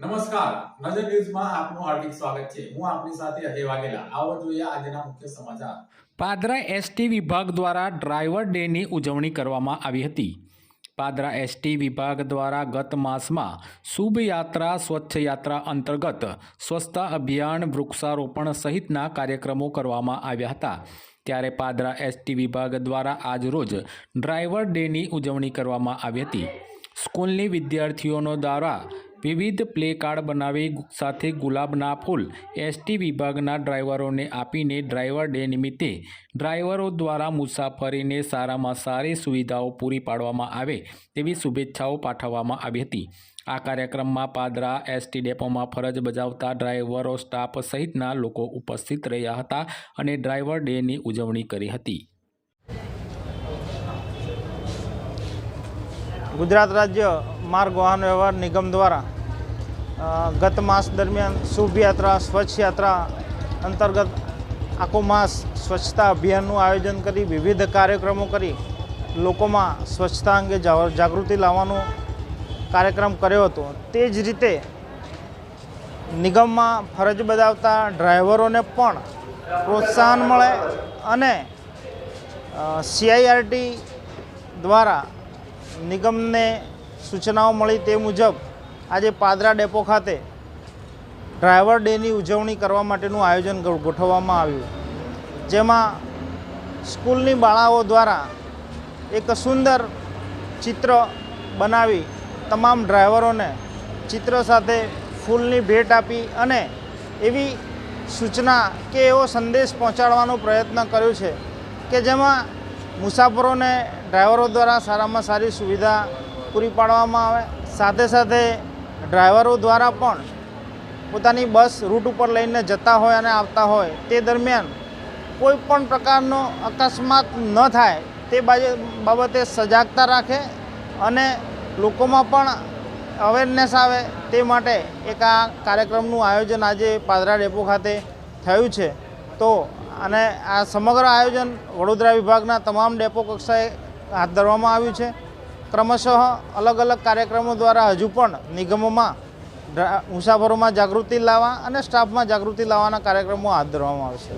નમસ્કાર. નજર ન્યૂઝમાં આપનું હાર્દિક સ્વાગત છે. હું આપની સાથે અજય વાઘેલા. આવો જોઈએ આજના મુખ્ય સમાચાર. પાદરા એસટી વિભાગ દ્વારા ડ્રાઈવર ડેની ઉજવણી કરવામાં આવી હતી. પાદરા એસટી વિભાગ દ્વારા ગત માસમાં શુભ યાત્રા, સ્વચ્છ યાત્રા અંતર્ગત સ્વચ્છતા અભિયાન, વૃક્ષારોપણ સહિતના કાર્યક્રમો કરવામાં આવ્યા હતા. ત્યારે પાદરા એસટી વિભાગ દ્વારા આજરોજ ડ્રાઈવર ડેની ઉજવણી કરવામાં આવી હતી. સ્કૂલની વિદ્યાર્થીઓનો દ્વારા વિવિધ પ્લે કાર્ડ બનાવી સાથે ગુલાબના ફૂલ એસટી વિભાગના ડ્રાઈવરોને આપીને ડ્રાઈવર ડે નિમિત્તે ડ્રાઈવરો દ્વારા મુસાફરીને સારામાં સારી સુવિધાઓ પૂરી પાડવામાં આવે તેવી શુભેચ્છાઓ પાઠવવામાં આવી હતી. આ કાર્યક્રમમાં પાદરા એસટી ડેપોમાં ફરજ બજાવતા ડ્રાઈવરો, સ્ટાફ સહિતના લોકો ઉપસ્થિત રહ્યા હતા અને ડ્રાઈવર ડેની ઉજવણી કરી હતી. ગુજરાત રાજ્ય માર્ગ વાહન વ્યવહાર નિગમ દ્વારા ગત માસ દરમિયાન શુભ યાત્રા, સ્વચ્છ યાત્રા અંતર્ગત આખો માસ સ્વચ્છતા અભિયાનનું આયોજન કરી, વિવિધ કાર્યક્રમો કરી, લોકોમાં સ્વચ્છતા અંગે જાગૃતિ લાવવાનો કાર્યક્રમ કર્યો હતો. તે જ રીતે નિગમમાં ફરજ બજાવતા ડ્રાઈવરોને પણ પ્રોત્સાહન મળે અને સીઆઈઆરટી દ્વારા નિગમને સૂચનાઓ મળી તે મુજબ આજે પાદરા ડેપો ખાતે ડ્રાઈવર ડેની ઉજવણી કરવા માટેનું આયોજન ગોઠવવામાં આવ્યું. જેમાં સ્કૂલની બાળાઓ દ્વારા એક સુંદર ચિત્ર બનાવી તમામ ડ્રાઈવરોને ચિત્ર સાથે ફૂલની ભેટ આપી અને એવી સૂચના કે એવો સંદેશ પહોંચાડવાનો પ્રયત્ન કર્યો છે કે જેમાં મુસાફરોને ડ્રાઈવરો દ્વારા સારામાં સારી સુવિધા પૂરી પાડવામાં આવે. સાથે સાથે ડ્રાઈવરો દ્વારા પણ પોતાની બસ રૂટ ઉપર લઈને જતા હોય અને આવતા હોય તે દરમિયાન કોઈ પણ પ્રકારનો અકસ્માત ન થાય તે બાબતે સજાગતા રાખે અને લોકોમાં પણ અવેરનેસ આવે તે માટે એક આ કાર્યક્રમનું આયોજન આજે પાદરા ડેપો ખાતે થયું છે. તો અને આ સમગ્ર આયોજન વડોદરા વિભાગના તમામ ડેપો કક્ષાએ હાથ ધરવામાં આવ્યું છે. ક્રમશઃ અલગ અલગ કાર્યક્રમો દ્વારા હજુ પણ નિગમોમાં મુસાફરોમાં જાગૃતિ લાવવા અને સ્ટાફમાં જાગૃતિ લાવવાના કાર્યક્રમો હાથ ધરવામાં આવશે.